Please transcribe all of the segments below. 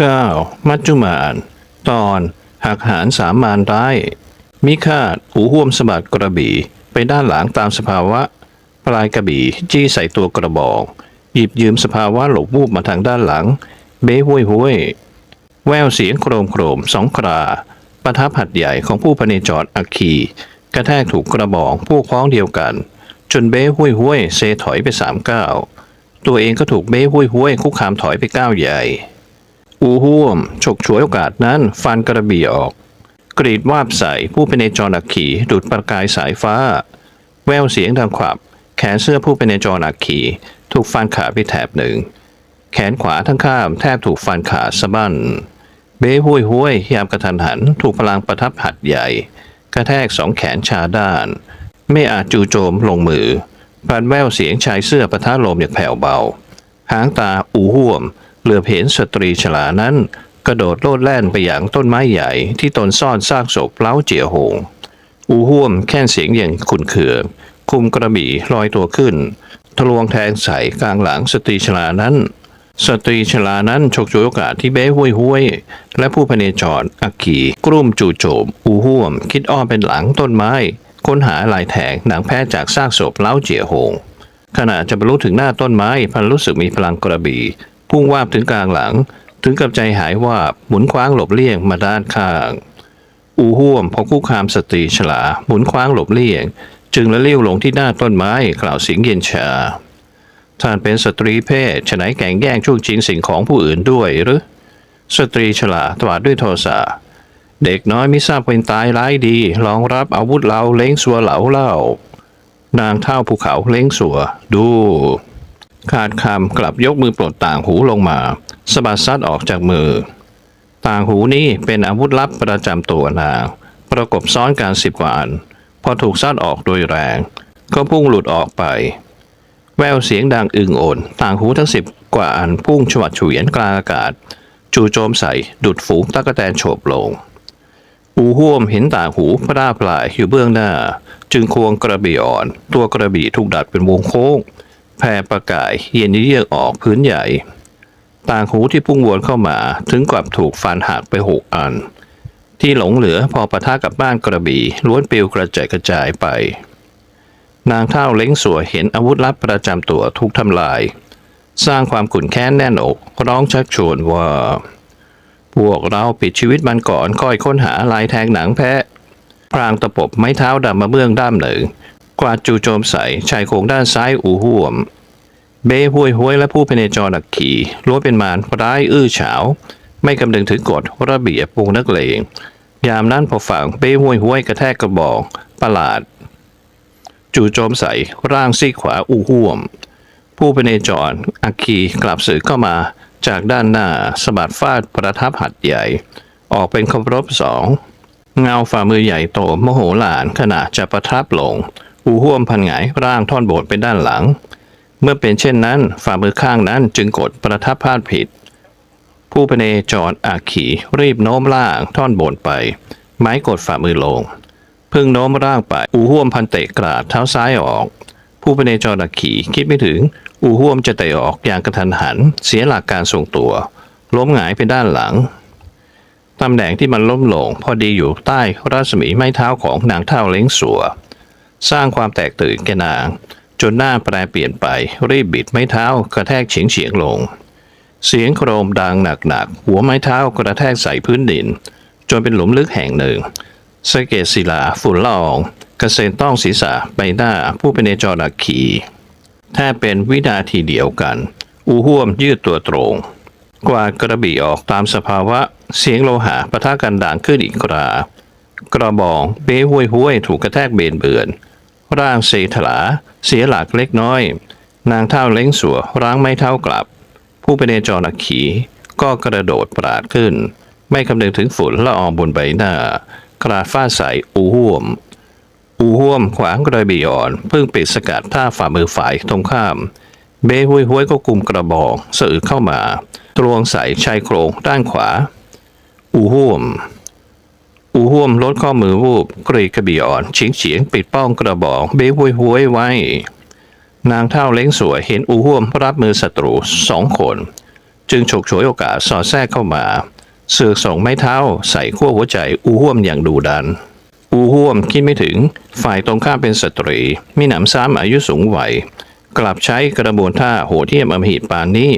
9. มัจจุมานตอนหักหารสามมานร้าย มิคาดหูห่วมสะบัดกระบี่ไปด้านหลังตามสภาวะ ปลายกระบี่จี้ใส่ตัวกระบอก หยิบยืมสภาวะหลบวูบมาทางด้านหลัง เบ้ห้วยห้วยแววเสียงโครมโครมสองคราประทับหัดใหญ่ของผู้พเนจรอัคคีกระแทกถูกกระบอกผู้คล้องเดียวกัน จนเบ้ห้วยห้วยเซถอยไปสามก้าวตัวเองก็ถูกเบ้ห้วยห้วยคุกคามถอยไปก้าวใหญ่ อูห่วม ฉกฉวยโอกาสนั้น ฟันกระบี่ออก กรีดวาบใส่ผู้เป็นในจรอักขีดูดประกายสายฟ้า แววเสียงดังขวับ แขนเสื้อผู้เป็นในจรอักขีถูกฟันขาไปแถบหนึ่ง แขนขวาทั้งข้ามแทบถูกฟันขาสะบั้น เบ้ห้วยห้วยยามกระทันหัน ถูกพลังประทับหัดใหญ่ กระแทกสองแขนชาด้าน ไม่อาจจู่โจมลงมือปันแววเสียงชายเสื้อปะทะลมอย่างแผ่วเบา หางตาอูห่วม เหลือเห็นสตรีฉลานั้น กระโดดโลดแล่นไปอย่างต้นไม้ใหญ่ที่ตนซ่อนซากศพเล้าเจียโหง อูห่วมแค่นเสียงอย่างขุนเขือ คุมกระบี่ลอยตัวขึ้น ทะลวงแทงใส่กลางหลังสตรีชลานั้น สตรีชลานั้นฉกฉวยโอกาสที่เบ้ห้วยห้วยและผู้พเนจรอักขีกลุ่มจู่โจม อูห่วม คิดอ้อมเป็นหลังต้นไม้ ค้นหาลายแทงหนังแพ้จากซากศพเล้าเจียโหงขณะจะบรรลุถึงหน้าต้นไม้พันรู้สึกมีพลังกระบี่ พุ่งวาบถึงกลางหลัง ถึงกับใจหายวาบหมุนคว้างหลบเลี่ยงมาด้านข้าง อูห่วมพอคู่คามสตรีฉลา หมุนคว้างหลบเลี่ยง จึงละเลี้ยวลงที่หน้าต้นไม้กล่าวเสียงเย็นชา ท่านเป็นสตรีเพศฉะไหนแก่งแย่งช่วงชิงสิ่งของผู้อื่นด้วยหรือ สตรีฉลาตวาดด้วยโทสะเด็กน้อยม่ทราบเป็นตายร้ายดีรองรับอาวุธเราเล้งสัวเหลาเล่านางเท่าภูเขาเล้งสัวดู ขาดคำกลับยกมือปลดต่างหูลงมาสะบัดซัดออกจากมือ ต่างหูนี้เป็นอาวุธลับประจำตัวนาง ประกบซ้อนการสิบกว่าอัน พอถูกซัดออกโดยแรง ก็พุ่งหลุดออกไป แววเสียงดังอึงโอน ต่างหูทั้งสิบกว่าอันพุ่งฉวัดเฉวียนกลางอากาศ จู่โจมใส่ดุดฝูงตะกแตนโฉบลง อูห่วมเห็นต่างหูพระดาปลายอยู่เบื้องหน้า จึงควงกระบี่อ่อน ตัวกระบี่ถูกดัดเป็นวงโค้ง แผ่ประกายเย็นเยือกออกพื้นใหญ่ ต่างหูที่พุ่งวนเข้ามาถึงกับถูกฟันหักไปหกอัน ที่หลงเหลือพอปะทะกับบ้านกระบี่ล้วนปลิวกระจายกระจายไป นางเท่าเล้งสัวเห็นอาวุธลับประจำตัวถูกทำลาย สร้างความขุ่นแค้นแน่นอกร้องชักชวนว่า พวกเราปิดชีวิตมันก่อนค่อยค้นหาลายแทงหนังแพะพรางตะปบไม้เท้าดำมาเบื้องด้ามหนึ่ง กวาดจู่โจมใส่ชายโครงด้านซ้ายอูห่วม เบ้ห้วยห้วยและผู้พเนจรอักขี่ล้วนเป็นมารร้ายอื้อเฉาไม่คำนึงถึงกฎระเบียบวงนักเลงยามนั้นพอฝั่งเบ้ห้วยห้วยกระแทกกระบอกประหลาด จู่โจมใส่ร่างซีขวาอูห่วม ผู้เพเนจรอักขีกลับสื่อเข้ามาจากด้านหน้าสะบัดฟาดประทับหัดใหญ่ ออกเป็นคำรบสอง เงาฝ่ามือใหญ่โตมโหฬารขณะจะประทับลง อูห่วมพันหงายร่างท่อนโบสถ์ไปด้านหลัง เมื่อเป็นเช่นนั้นฝ่ามือข้างนั้นจึงกดประทับพลาดผิด ผู้พเนจรอาขีรีบโน้มร่างท่อนโบสถ์ไป ไม้กดฝ่ามือลงพิ่งโน้มร่างไปอูห่วมพันเตะกราดเท้าซ้ายออก ผู้พเนจรอาขีคิดไม่ถึง อูห่วมจะเตะออกอย่างกระทันหัน เสียหลักการทรงตัว ล้มหงายไปด้านหลังตำแหน่งที่มันล้มลง พอดีอยู่ใต้รัศมีไม้เท้าของนางเท่าเล้งสัว สร้างความแตกตื่นแก่นาง จนหน้าแปรเปลี่ยนไป รีบบิดไม้เท้ากระแทกเฉียงเฉียงลง เสียงโครมดังหนักๆหัวไม้เท้ากระแทกใส่พื้นดิน จนเป็นหลุมลึกแห่งหนึ่งสเก็ดศิลาฝุ่นละอองกระเซ็นต้องศีรษะใบหน้าผู้เป็นเนจรอักขีแทบเป็นวินาทีเดียวกัน อูห่วมยืดตัวตรง กวาดกระบี่ออกตามสภาวะ เสียงโลหะปะทะกันด่างขึ้นอีกครากระบองเบ้ห้วยห้วยถูกกระแทกเบนเบือน ร่างเสถลา เสียหลักเล็กน้อย นางเท่าเล้งสัวร้างไม่เท่ากลับ ผู้เป็นเนจรอักขี ก็กระโดดปราดขึ้น ไม่คำนึงถึงฝุ่นละอองบนใบหน้า กราดฟาดใส่อูห่วม อูห่วมขวางกระบี่อ่อนเพิ่งปิดสกัดท่าฝ่ามือฝ่ายตรงข้าม เบห้วยห้วยก็กุมกระบอกสะอึกเข้ามา ตรวงใส่ชายโครงด้านขวา อูห่วม อูห่วมลดข้อมือวูบกรีกระบี่อ่อนเฉียงเฉียงปิดป้องกระบอกเบ้ห้วยห้วยไว้ นางเท่าเล้งสวยเห็นอูห่วมรับมือศัตรูสองคน จึงฉกฉวยโอกาสสอดแทรกเข้ามาเสือกส่งไม้เท้าใส่ขั้วหัวใจอูห่วมอย่างดูดัน อูห่วมคิดไม่ถึงฝ่ายตรงข้ามเป็นสตรี มีหนำซ้ำอายุสูงวัยกลับใช้กระบวนท่าโหดเหี้ยมอมหิตปานนี้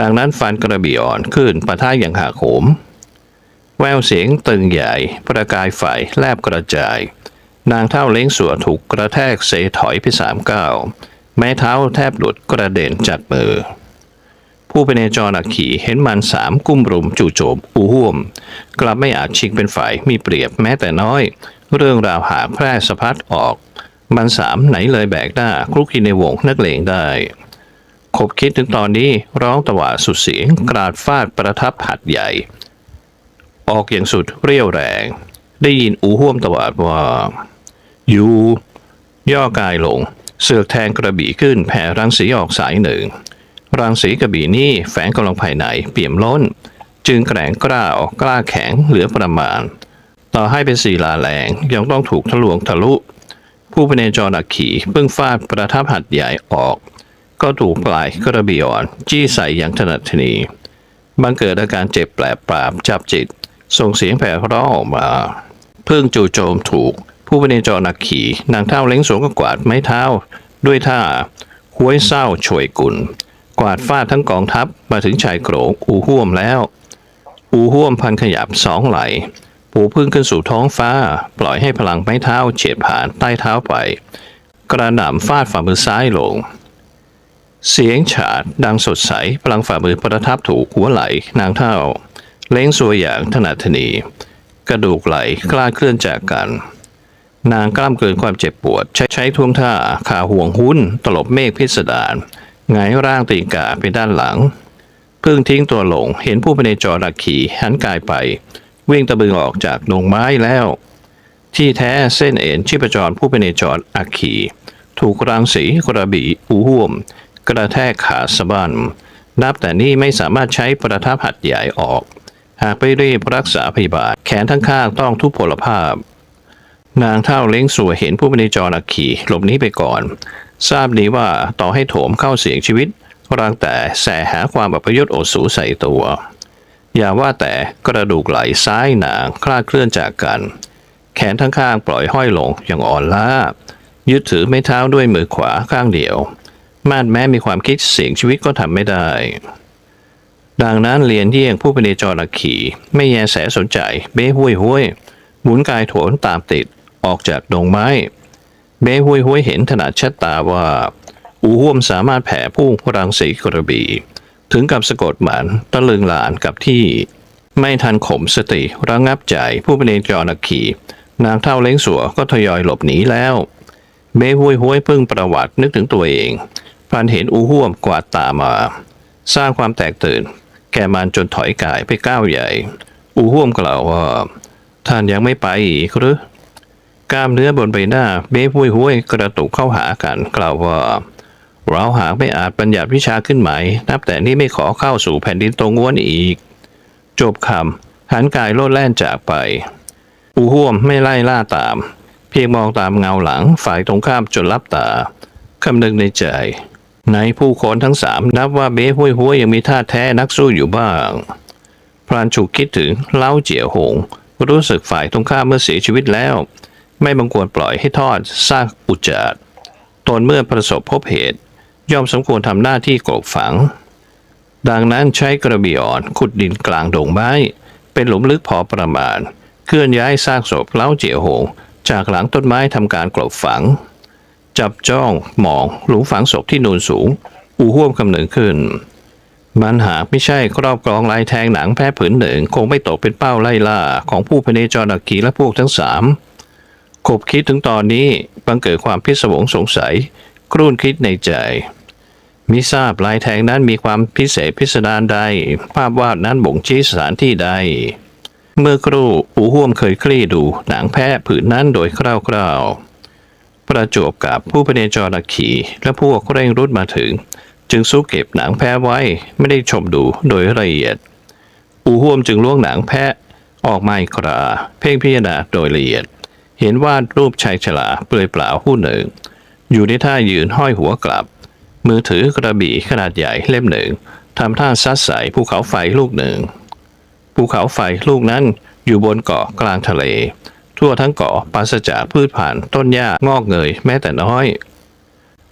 ดังนั้นฟันกระบี่อ่อนขึ้นปะท่าอย่างหาโขม แววเสียงตึงใหญ่ ประกายไฟแลบกระจาย นางเท่าเล้งสัวถูกกระแทกเสถอยไปสามก้าวแม้เท้าแทบหลุดกระเด็นจากมือ ผู้เป็นเนจรอักขีเห็นมันสามกุ้มรุมจู่โจมอูห่วม กลับไม่อาจชิงเป็นฝ่ายมีเปรียบแม้แต่น้อย เรื่องราวหาแพร่สะพัดออก มันสามไหนเลยแบกหน้าคลุกคีในวงนักเลงได้ขบคิดถึงตอนนี้ร้องตะวาสุดเสียงกราดฟาดประทับหัดใหญ่ ออกอย่างสุดเรี่ยวแรง ได้ยินอูห่วมตวาดว่าอยู่ย่อกายลง เสือกแทงกระบี่ขึ้นแผ่รังสีออกสายหนึ่ง รังสีกระบี่นี่แฝงกำลังภายในเปี่ยมล้น จึงแกร่งกล้าออกกล้าแข็งเหลือประมาณ ต่อให้เป็นสีลาแรงยังต้องถูกทะลวงทะลุ ผู้พเนจรอักขีเพิ่งฟาดประทับหัดใหญ่ออก ก็ถูกปลายกระบี่อ่อน จี้ใส่อย่างถนัดทนีบังเกิดอาการเจ็บแปลบปราบจับจิต ส่งเสียงแผ่ร้อออกมา เพิ่งจู่โจมถูก ผู้เป็นจรนักขี่นางเท้าเล้งสงก็กวาดไม้เท้า ด้วยท่าห้วยเศร้าช่วยกุล กวาดฟาดทั้งกองทัพมาถึงชายโกรกอูห่วมแล้ว อูห่วมพันขยับสองไหลปูพึ่งขึ้นสู่ท้องฟ้า ปล่อยให้พลังไม้เท้าเฉียดผ่านใต้เท้าไป กระหน่ำฟาดฝ่ามือซ้ายลงเสียงฉาดดังสดใสพลังฝ่ามือประทับถูกหัวไหลนางเท่า เล้งสัวอย่างถนัดทนี กระดูกไหลคลาดเคลื่อนจากกัน นางกล้ามเกินความเจ็บปวด ใช้ใช้ท่วงท่าขาห่วงหุ้น ตลบเมฆพิสดารหงายร่างตีนกาไปด้านหลังเพิ่งทิ้งตัวลงเห็นผู้เป็นในจอรักขี่หันกายไป วิ่งตะบึงออกจากดงไม้แล้ว ที่แท้เส้นเอ็นชีพจรผู้เป็นในจรอักขีถูกรังสีกระบี่อูห่วม กระแทกขาสะบันนับแต่นี่ไม่สามารถใช้ประทับหัดใหญ่ออก หากไปรีบรักษาพยาบาลแขนทั้งข้างต้องทุพพลภาพ นางเท่าเล้งสัวเห็นผู้เป็นจรอักขีหลบหนีไปก่อน ทราบดีว่าต่อให้โถมเข้าเสียงชีวิตรังแต่แสหาความอัปยศโอสูใส่ตัว อย่าว่าแต่กระดูกไหลซ้ายหนางคลาดเคลื่อนจากกัน แขนทั้งข้างปล่อยห้อยลงอย่างอ่อนล้า ยึดถือไม้เท้าด้วยมือขวาข้างเดียว มาดแม้มีความคิดเสี่ยงชีวิตก็ทำไม่ได้ ดังนั้นเหรียนเยี่ยงผู้เป็นจรอักขี ไม่แยแสสนใจ เบ้ห้วยห้วยหมุนกายโถนตามติดออกจากดงไม้ เบ้ห้วยห้วยเห็นถนัดชัดตาว่า อูห่วมสามารถแผ่พุ่งรังสีกระบี่ถึงกับสะกดหมันตะลึงหลานกับที่ ไม่ทันข่มสติระงับใจผู้เป็นจรอักขีนางเท่าเล้งสัวก็ทยอยหลบหนีแล้ว เบ้ห้วยห้วยพิ่งประวัตินึกถึงตัวเองพันเห็นอูห่วมกวาดตามา สร้างความแตกตื่น แก่มันจนถอยกายไปก้าวใหญ่ อูห่วมกล่าวว่า ท่านยังไม่ไปอีกหรือกล้ามเนื้อบนใบหน้าเบ้ห้วยห้วยกระตุกเข้าหากันกล่าวว่า เราหากไม่อาจบัญญัติวิชาขึ้นใหม่นับแต่นี้ไม่ขอเข้าสู่แผ่นดินตรงง้วนอีก จบคำหันกายโลดแล่นจากไป อูห่วมไม่ไล่ล่าตาม เพียงมองตามเงาหลังฝ่ายตรงข้ามจนลับตาคำนึงในใจ ในผู้คนทั้งสามนับว่าเบ้ห้วยห้วยยังมีท่าแท้นักสู้อยู่บ้าง พรานฉุกคิดถึงเล้าเจี๋ยหง รู้สึกฝ่ายตรงข้ามเมื่อเสียชีวิตแล้ว ไม่บังควรปล่อยให้ทอดซากอุจจาระตนเมื่อประสบพบเหตุ ย่อมสมควรทำหน้าที่กลบฝัง ดังนั้นใช้กระบี่อ่อนขุดดินกลางดงไม้ เป็นหลุมลึกพอประมาณ เคลื่อนย้ายซากศพเล้าเจี๋ยหง จากหลังต้นไม้ทำการกลบฝัง จับจ้องมองหลุมฝังศพที่นูนสูง อูห่วมคำนึงขึ้น มันหากไม่ใช่ครอบครองลายแทงหนังแพ้ผืนหนึ่ง คงไม่ตกเป็นเป้าไล่ล่า ของผู้พเนจรอักขีและพวกทั้งสามขบคิดถึงตอนนี้บังเกิดความพิศวงสงสัยกรุ่นคิดในใจมิทราบลายแทงนั้นมีความพิเศษพิสดารใด ภาพวาดนั้นบ่งชี้สถานที่ใด เมื่อครู่อูห่วมเคยคลี่ดูหนังแพะผืนนั้นโดยคร่าวๆ ประจวบกับผู้พเนจรอักขีและพวกเร่งรุดมาถึง จึงสู้เก็บหนังแพะไว้ไม่ได้ชมดูโดยละเอียด อูห่วมจึงล่วงหนังแพะออกมาอีกครา เพ่งพิจารณาโดยละเอียด เห็นวาดรูปชายชราเปลือยเปล่าผู้หนึ่ง อยู่ในท่ายืนห้อยหัวกลับ มือถือกระบี่ขนาดใหญ่เล่มหนึ่งทำท่าซัดใส่ภูเขาไฟลูกหนึ่งภูเขาไฟลูกนั้นอยู่บนเกาะกลางทะเล ทั่วทั้งเกาะปราศจากพืชผ่านต้นหญ้างอกเงยแม้แต่น้อย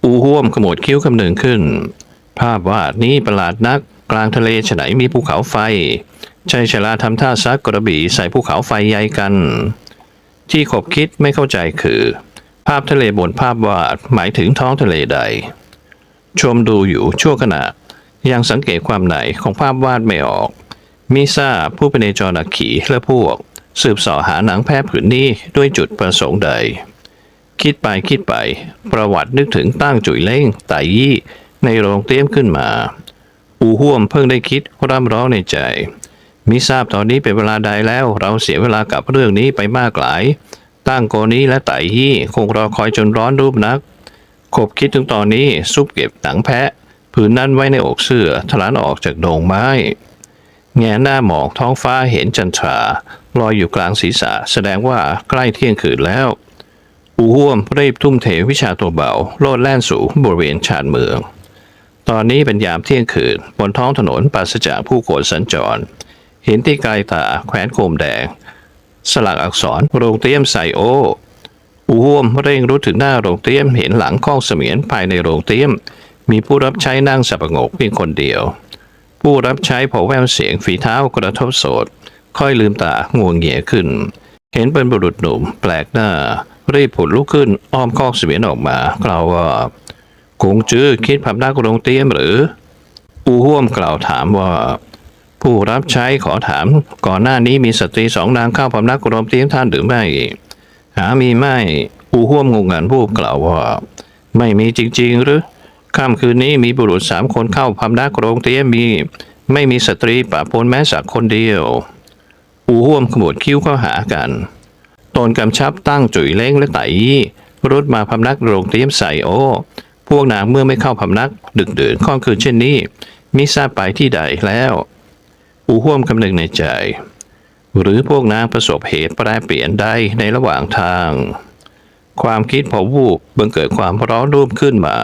อูห่วมขมวดคิ้วคำหนึ่งขึ้น ภาพวาดนี้ประหลาดนักกลางทะเลฉไหนมีภูเขาไฟชายชราทำท่าซักกระบี่ใส่ภูเขาไฟใหญ่กัน ที่ขบคิดไม่เข้าใจคือ ภาพทะเลบนภาพวาดหมายถึงท้องทะเลใด ชมดูอยู่ชั่วขณะ ยังสังเกตความไหนของภาพวาดไม่ออกมิทราผู้เป็นในจรนักขีและพวก สืบสอหาหนังแพร่ผืนนี้ด้วยจุดประสงค์ใด คิดไปคิดไป ประวัตินึกถึงตั้งจุยเล้งไตยี่ ในโรงเตรียมขึ้นมา อูห่วมเพิ่งได้คิดร่ำร้องในใจ มิทราบตอนนี้เป็นเวลาใดแล้วเราเสียเวลากับเรื่องนี้ไปมากหลาย ตั้งโกนี้และไตยี่คงรอคอยจนร้อนรูปนัก ขบคิดถึงตอนนี้ซุปเก็บหนังแพะผืนนั้นไว้ในอกเสื้อทะลันออกจากโดงไม้ แงหน้ามองท้องฟ้าเห็นจันทรา ลอยอยู่กลางศีรษะ แสดงว่าใกล้เที่ยงคืนแล้ว อูห่วมรีบทุ่มเทวิชาตัวเบา โลดแล่นสู่บริเวณชานเมือง ตอนนี้เป็นยามเที่ยงคืน บนท้องถนนปราศจากผู้คนสัญจร เห็นที่ไกลตาแขวนโคมแดง สลักอักษรโรงเตรียมไซโออูห่วมเร่งรู้ถึงหน้าโรงเตรียมเห็นหลังข้องเสมียนภายในโรงเตรียม มีผู้รับใช้นั่งสับงกเพียงคนเดียว ผู้รับใช้พอแววเสียงฝีเท้ากระทบโสด ค่อยลืมตางวงเงียขึ้น เห็นเป็นบุรุษหนุ่มแปลกหน้า รีบผุดลุกขึ้นอ้อมคอกเสมียนออกมากล่าวว่ากงจื้อคิดพำนักรงเตรียมหรือ อูห่วมกล่าวถามว่า ผู้รับใช้ขอถามก่อนหน้านี้มีสตรีสองนางเข้าพำนักโรงเตรียมท่านหรือไม่ หามีไม่ อูห่วมงงงันผู้กล่าวว่า ไม่มีจริงๆหรือค่ำคืนนี้มีบุรุษสามคนเข้าพำนักโรงเตรียมมี ไม่มีสตรีปะปนแม้สักคนเดียว อูห่วมขมวดคิ้วเข้าหากันตนกำชับตั้งจุ๋ยเล้งและไตยี่รุดมาพำนักโรงเตรียมใส่โอ พวกนางเมื่อไม่เข้าพำนัก ดึกดื่นค่อนคืนเช่นนี้มิทราบไปที่ใดแล้ว อูห่วมคำนึงในใจ หรือพวกนางประสบเหตุแปรเปลี่ยนใดในระหว่างทาง ความคิดพอวูบบังเกิดความร้อนรูปขึ้นมา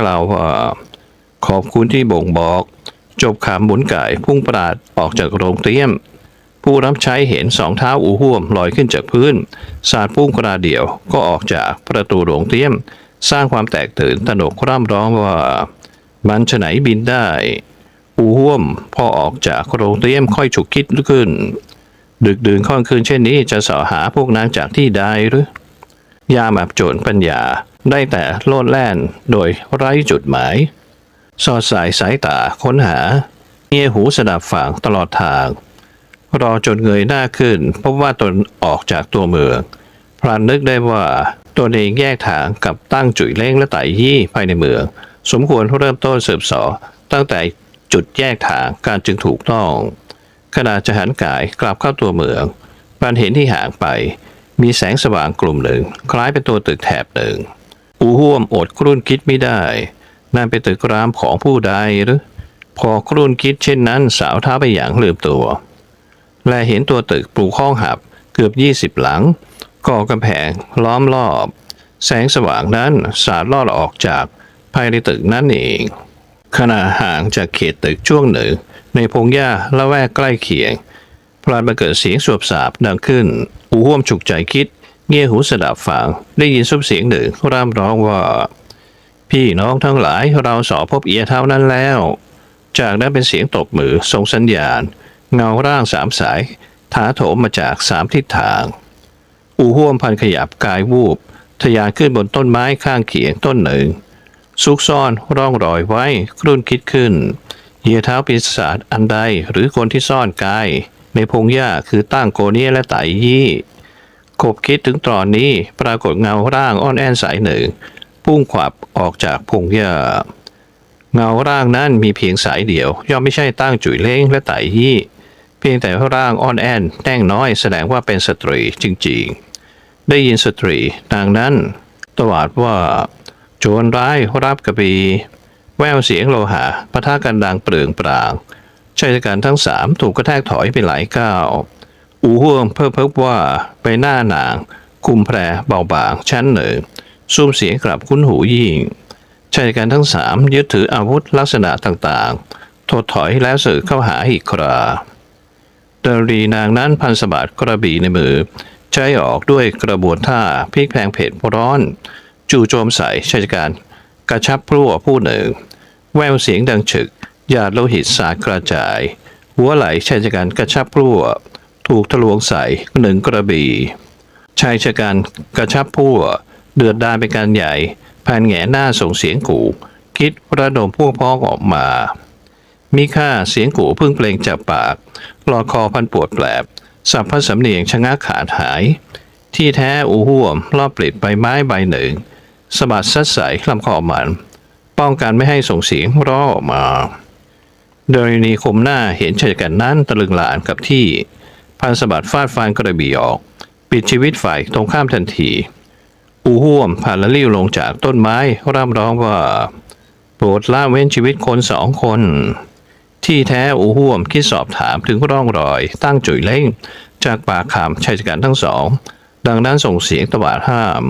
กล่าวว่าขอบคุณที่บ่งบอก จบขามหมุนไก่พุ่งปราดออกจากโรงเตรียม ผู้รับใช้เห็นสองเท้าอูห่วมลอยขึ้นจากพื้นสาดพุ่งกระเดียวก็ออกจากประตูโรงเตรียม สร้างความแตกตื่นตนกร่ำร้องว่า มันฉไหนบินได้ อูห่วมพอออกจากโรงเตรียมค่อยฉุกคิดขึ้น ดึกดื่นค่อนคืนเช่นนี้จะเสาะหาพวกนางจากที่ใดหรือยามอับโจรปัญญาได้แต่โลดแล่นโดยไร้จุดหมาย สอดสายสายตาค้นหาเงียหูสดับฝั่งตลอดทาง รอจนเงยหน้าขึ้นพบว่าตนออกจากตัวเมืองพลันนึกได้ว่าตนเองแยกทางกับตั้งจุ๋ยเล้งและไต่ยี่ภายในเมือง สมควรเริ่มต้นสืบสอตั้งแต่จุดแยกทางการจึงถูกต้อง ขณะจะหันกายกลับเข้าตัวเมืองปันเห็นที่ห่างไป มีแสงสว่างกลุ่มหนึ่ง คล้ายเป็นตัวตึกแถบหนึ่ง อูห่วมอดครุ่นคิดไม่ได้นั่นเป็นตึกรามของผู้ใดหรือพอครุ่นคิดเช่นนั้นสาวเท้าไปอย่างลืมตัว และเห็นตัวตึกปลูกห้องหับเกือบยี่สิบหลัง ก่อกำแพงล้อมรอบ แสงสว่างนั้นสาดลอดออกจากภายในตึกนั่นเอง ขณะห่างจากเขตตึกช่วงหนึ่ง ในพงหญ้าละแวกใกล้เคียงพลานมาเกิดเสียงสวบสาบดังขึ้น อูห่วมฉุกใจคิด เงี่ยหูสดับฟังได้ยินซุบเสียงหนึ่งร่ำร้องว่า พี่น้องทั้งหลายเราสอพบเอียเท่านั้นแล้ว จากนั้นเป็นเสียงตบมือส่งสัญญาณ เงาร่างสามสาย ถาโถมมาจากสามทิศทาง อูห่วมพันขยับกายวูบทะยานขึ้นบนต้นไม้ข้างเคียงต้นหนึ่ง ซุกซ่อนร่องรอยไว้ครุ่นคิดขึ้น เหยียเท้าปีศาจอันใดหรือคนที่ซ่อนกาย ในพงหญ้าคือตั้งโกเนียและไตยี่ขบคิดถึงตอนนี้ปรากฏเงาร่างอ้อนแอนสายหนึ่ง พุ่งขวับออกจากพงหญ้าเงาร่างนั้นมีเพียงสายเดียว ย่อมไม่ใช่ตั้งจุ๋ยเล้งและไตยี่ พียงแต่ร่างอ้อนแอนแต้งน้อยแสดงว่าเป็นสตรีจริงๆ ได้ยินสตรีนางนั้น ตวาดว่าโจรร้ายรับกระบีแววเสียงโลหะปะทะกันดังเปลืองปรางชายชะกันทั้งสามถูกกระแทกถอยไปหลายก้าวอูห่วงเพิ่มเพิ่ว่าไปหน้านาง คุมแพรเบาบางชั้นหนึ่งซุ่มเสียงกลับคุ้นหูยิ่งชายชะกันทั้งสามยึดถืออาวุธลักษณะต่างๆถดถอยแล้วสื่อเข้าหาอีกครา ดารีนางนั้นพันสะบัดกระบี่ในมือ ใช้ออกด้วยกระบวนท่าพลิกแพงเผ็ดร้อน จู่โจมใส่ชายชะการกระชับพลั่วผู้หนึ่ง แววเสียงดังฉึกหยาดโลหิตสาดกระจาย หัวไหลชายชะกันกระชับพลั่วถูกทะลวงใส่หนึ่งกระบี่ชายชะกันกระชับพลั่วเดือดดาลเป็นการใหญ่แผ่นแหงหน้าส่งเสียงกู่ คิดระดมพวกพ้องออกมา มีค่าเสียงกูพิ่งเปล่งจากปากลอคอพันปวดแปลบสับพระสำเนียงชะงักขาดหาย ที่แท้อูห่วมรอบปลิดใบไม้ใบหนึ่งสะบัดซัดใสลำคอมัน ป้องกันไม่ให้ส่งเสียงร้องออกมา โดยนีคมหน้าเห็นชายกันนั้นตะลึงหลานกับที่ พันสะบัดฟาดฟันกระบี่ออก ปิดชีวิตฝ่ายตรงข้ามทันที อูห่วมผ่านละลิ้วลงจากต้นไม้ร่ำร้องว่า โปรดละเว้นชีวิตคนสองคน ที่แท้อูห่วมคิดสอบถามถึงร่องรอย ตั้งจุยเล่ง จากปากคำชายชะกันทั้งสอง ดังนั้นส่งเสียงตวาดห้าม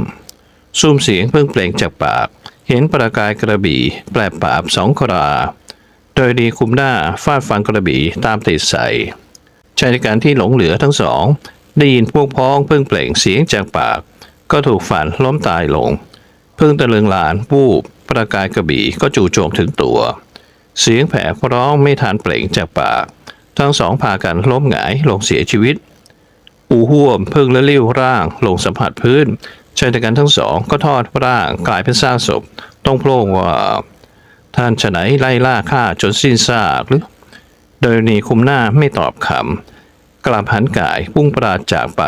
ซูมเสียงเพิ่งเปล่งจากปาก เห็นประกายกระบี่ แปลปราบสองครา โดยดีคุมหน้าฟาดฟันกระบี่ตามติดใส่ชายกันที่หลงเหลือทั้งสอง ได้ยินพวกพ้องเพิ่งเปล่งเสียงจากปาก ก็ถูกฝันล้มตายลง เพิ่งตะลึงหลานวูบประกายกระบี่ก็จู่โจมถึงตัว เสียงแผลร้องไม่ทันเปล่งจากปาก ทั้งสองพากันล้มหงายลงเสียชีวิต อูห่วมเพิ่งละลิ้วร่างลงสัมผัสพื้นชายกันทั้งสองก็ทอดร่างกลายเป็นซากศพ ต้องโพล่งว่า ท่านฉะไหนไล่ล่าข้าจนสิ้นซากหรือโดยนีคุมหน้าไม่ตอบคำกลับหันกายพุ่งปราดจากไป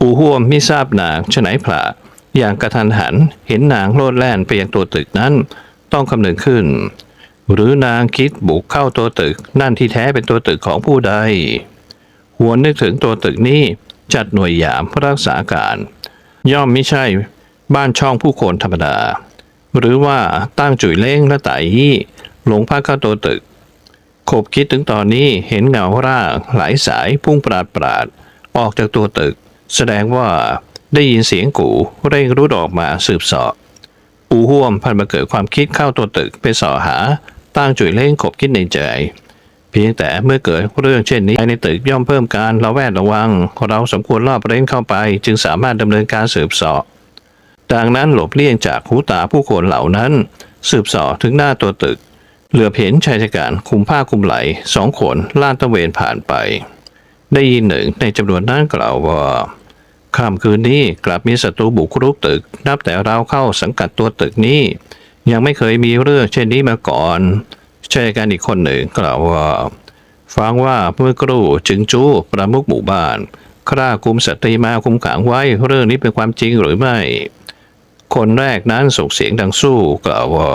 อูห่วมไม่ทราบนางฉะไหนพระอย่างกระทันหันเห็นนางโลดแล่นไปยังตัวตึกนั้น ต้องคำนึงขึ้น หรือนางคิดบุกเข้าตัวตึก นั่นที่แท้เป็นตัวตึกของผู้ใดหัวนึกถึงตัวตึกนี้จัดหน่วยยามรักษาการ ย่อมไม่ใช่บ้านช่องผู้คนธรรมดา หรือว่าตั้งจุยเล้งและไต่ยี่หลงพักเข้าตัวตึกขบคิดถึงตอนนี้เห็นเงาร่างหลายสายพุ่งปราดปราดออกจากตัวตึก แสดงว่าได้ยินเสียงกูเร่งรุดออกมาสืบสอบอูห่วมพันมาเกิดความคิดเข้าตัวตึกไปสอหา ตั้งจุยเล่งขบคิดในใจ เพียงแต่เมื่อเกิดเรื่องเช่นนี้ในตึกย่อมเพิ่มการระแวดระวัง เราสมควรรอบเร้นเข้าไป จึงสามารถดำเนินการสืบสอบดังนั้นหลบเลี่ยงจากหูตาผู้คนเหล่านั้น สืบสอบถึงหน้าตัวตึก เหลือเห็นชายชะกันคุมผ้าคุมไหลสองคนล่าตะเวนผ่านไป ได้ยินหนึ่งในจำนวนนั้นกล่าวว่าค่ำคืนนี้กลับมีศัตรูบุกรุกตึก นับแต่เราเข้าสังกัดตัวตึกนี้ ยังไม่เคยมีเรื่องเช่นนี้มาก่อนชายกันอีกคนหนึ่งกล่าวว่า ฟังว่าเมื่อกรู่จึงจู้ประมุขหมู่บ้านคร่าคุมสตรีมาคุมขังไว้เรื่องนี้เป็นความจริงหรือไม่ คนแรกนั้นส่งเสียงดังสู้กล่าวว่า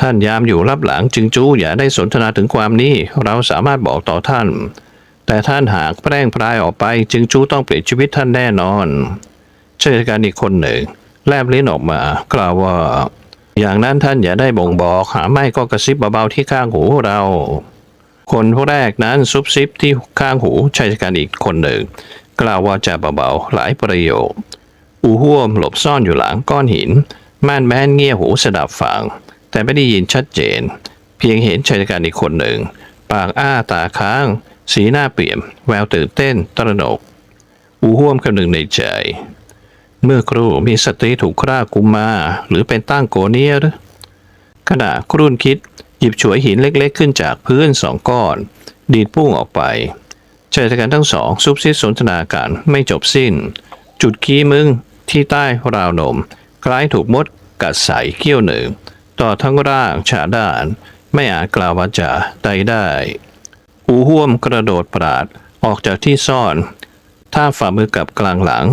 ท่านยามอยู่รับหลังจึงจู้อย่าได้สนทนาถึงความนี้ เราสามารถบอกต่อท่าน แต่ท่านหากแพร่งพรายออกไปจึงจู้ต้องเปลี่ยนชีวิตท่านแน่นอนเช่นกันอีกคนหนึ่ง แลบลิ้นออกมากล่าวว่า อย่างนั้นท่านอย่าได้บ่งบอกหาไม่ก็กระซิบเบาๆที่ข้างหูเรา คนแรกนั้นซุบซิบที่ข้างหูชายชะกันอีกคนหนึ่ง กล่าวว่าจะเบาๆหลายประโยค อูห่วมหลบซ่อนอยู่หลังก้อนหิน ม่านแม้นเงี่ยหูสดับฟัง แต่ไม่ได้ยินชัดเจน เพียงเห็นชายชะกันอีกคนหนึ่ง ปากอ้าตาค้าง สีหน้าเปี่ยม แววตื่นเต้นตระหนก อูห่วมคำหนึ่งในใจ เมื่อครูมีสตรีถูกฆ่ากุมมา หรือเป็นตั้งโกเนียรขณะครุ่นคิดหยิบฉวยหินเล็กๆขึ้นจากพื้นสองก้อน ดีดพุ่งออกไปชายชะกันทั้งสองซุบซิบสนทนาการไม่จบสิ้น จุดขี้มึงที่ใต้ราวนม คล้ายถูกมดกัดใส่เขี้ยวหนึ่ง ต่อทั้งร่างฉาด้าน ไม่อาจกล่าววาจาใดได้ อูห่วมกระโดดปราดออกจากที่ซ่อน ท่าฝ่ามือกับกลางหลัง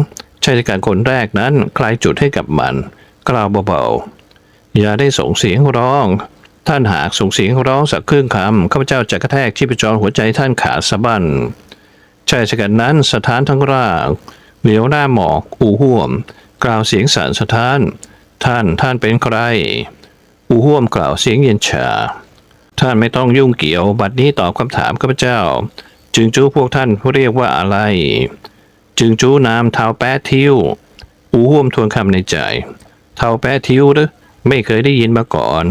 ชายกันคนแรกนั้นคลายจุดให้กับมัน กล่าวเบาๆอย่าได้ส่งเสียงร้อง ท่านหากส่งเสียงร้องสักครึ่งคำข้าพเจ้าจะกระแทกชีพจรหัวใจท่านขาดสะบั้นชายชะกันนั้นสถานทั้งร่างเหลียวหน้าหมอกอูห่วม กล่าวเสียงสั่นสะท้าน ท่านท่านเป็นใคร อูห่วมกล่าวเสียงเย็นชา ท่านไม่ต้องยุ่งเกี่ยว บัดนี้ตอบคำถามข้าพเจ้า จึงจู้พวกท่านเรียกว่าอะไร จึงจู้นามเท้าแปะทิวอูห่วมทวนคำในใจ เท้าแปะทิวหรือไม่เคยได้ยินมาก่อน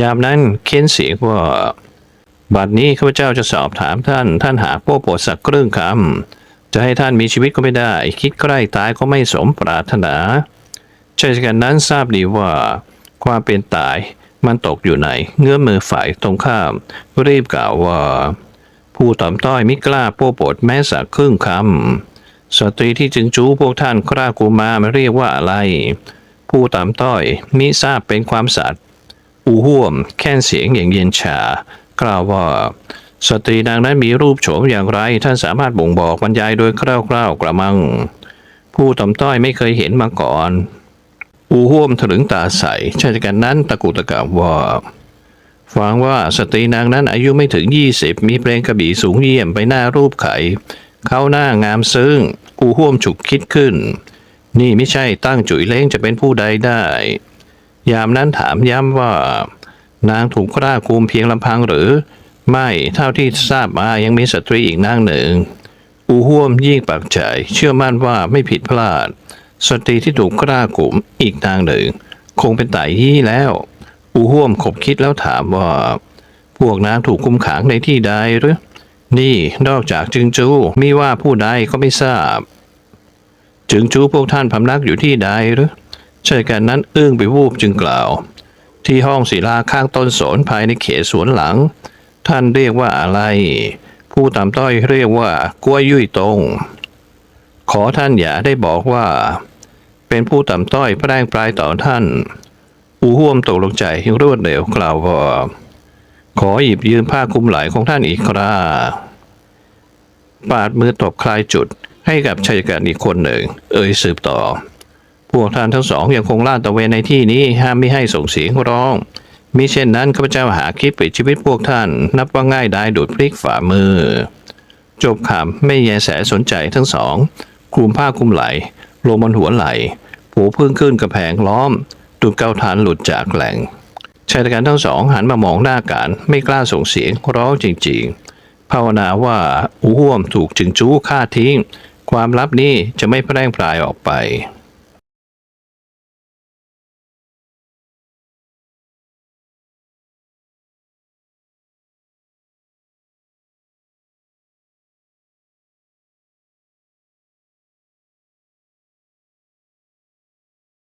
ยามนั้นเค้นเสียงว่าบัดนี้ข้าพเจ้าจะสอบถามท่าน ท่านหาโป้โปรดสักครึ่งคำจะให้ท่านมีชีวิตก็ไม่ได้ คิดใกล้ตายก็ไม่สมปรารถนาชายชกันนั้นทราบดีว่า ความเป็นตายมันตกอยู่ในเงื้อมือฝ่ายตรงข้าม รีบกล่าวว่า ผู้ต่อมต้อยไม่กล้าโป้โปรดแม้สักครึ่งคำ สตรีที่จึงจู้พวกท่านกล้ากูมามาเรียกว่าอะไร ผู้ต่ำต้อยมิทราบเป็นความสัตย์อูห่วม แค่นเสียงอย่างเย็นชา กล่าวว่า สตรีนางนั้นมีรูปโฉมอย่างไร ท่านสามารถบ่งบอกบรรยายโดยคร่าวๆกระมัง ผู้ต่ำต้อยไม่เคยเห็นมาก่อน อูห่วมถลึงตาใสชายกันนั้นตะกุตะกะว่าฟังว่าสตรีนางนั้นอายุไม่ถึง 20 มีเพลงกระบี่สูงเยี่ยมไปหน้ารูปไข่ เขาหน้างามซึ้งอูห่วมฉุกคิดขึ้น นี่ไม่ใช่ตั้งจุ๋ยเล้งจะเป็นผู้ใดได้ ยามนั้นถามย้ำว่า นางถูกกล้าคุมเพียงลำพังหรือ ไม่เท่าที่ทราบมายังมีสตรีอีกนางหนึ่ง อูห่วมยิ่งปักใจ เชื่อมั่นว่าไม่ผิดพลาด สตรีที่ถูกกล้าคุมอีกนางหนึ่ง คงเป็นไต่ยี่แล้ว อูห่วมขบคิดแล้วถามว่า พวกนางถูกคุมขังในที่ใดหรือ นี่นอกจากจึงจูมีว่าผู้ใดก็ไม่ทราบ จึงจูพวกท่านพำนักอยู่ที่ใดหรือชายกันนั้นอึ้งไปวูบจึงกล่าว ที่ห้องศิลาข้างต้นสนภายในเขตสวนหลัง ท่านเรียกว่าอะไร ผู้ต่ำต้อยเรียกว่ากล้วยยุ่ยตรง ขอท่านอย่าได้บอกว่า เป็นผู้ต่ำต้อยแปลงปลายต่อท่าน อูห่วมตกลงใจรวดเร็วกล่าวว่า ขอหยิบยืมผ้าคลุมไหล่ของท่านอีกคราปาดมือตบคลายจุดให้กับชายการอีกคนหนึ่ง เอ่ยสืบต่อ พวกท่านทั้งสองยังคงลาดตระเวนในที่นี้ห้ามไม่ให้ส่งเสียงร้องมิเช่นนั้นข้าพเจ้าหาคิดปิดชีวิตพวกท่าน นับว่าง่ายได้ดูดพลิกฝ่ามือ จบคำไม่แยแสสนใจทั้งสองคลุมผ้าคลุมไหลลงบนหัวไหล ผูพึ่งขึ้นกระแพงล้อมดูดเกาฐานหลุดจากแหล่ง ชายการทั้งสองหันมามองหน้ากันไม่กล้าส่งเสียงร้องจริงๆ ภาวนาว่าอูห่วมถูกจึงจู้ฆ่าทิ้ง ความลับนี้จะไม่แพร่งพลายออกไป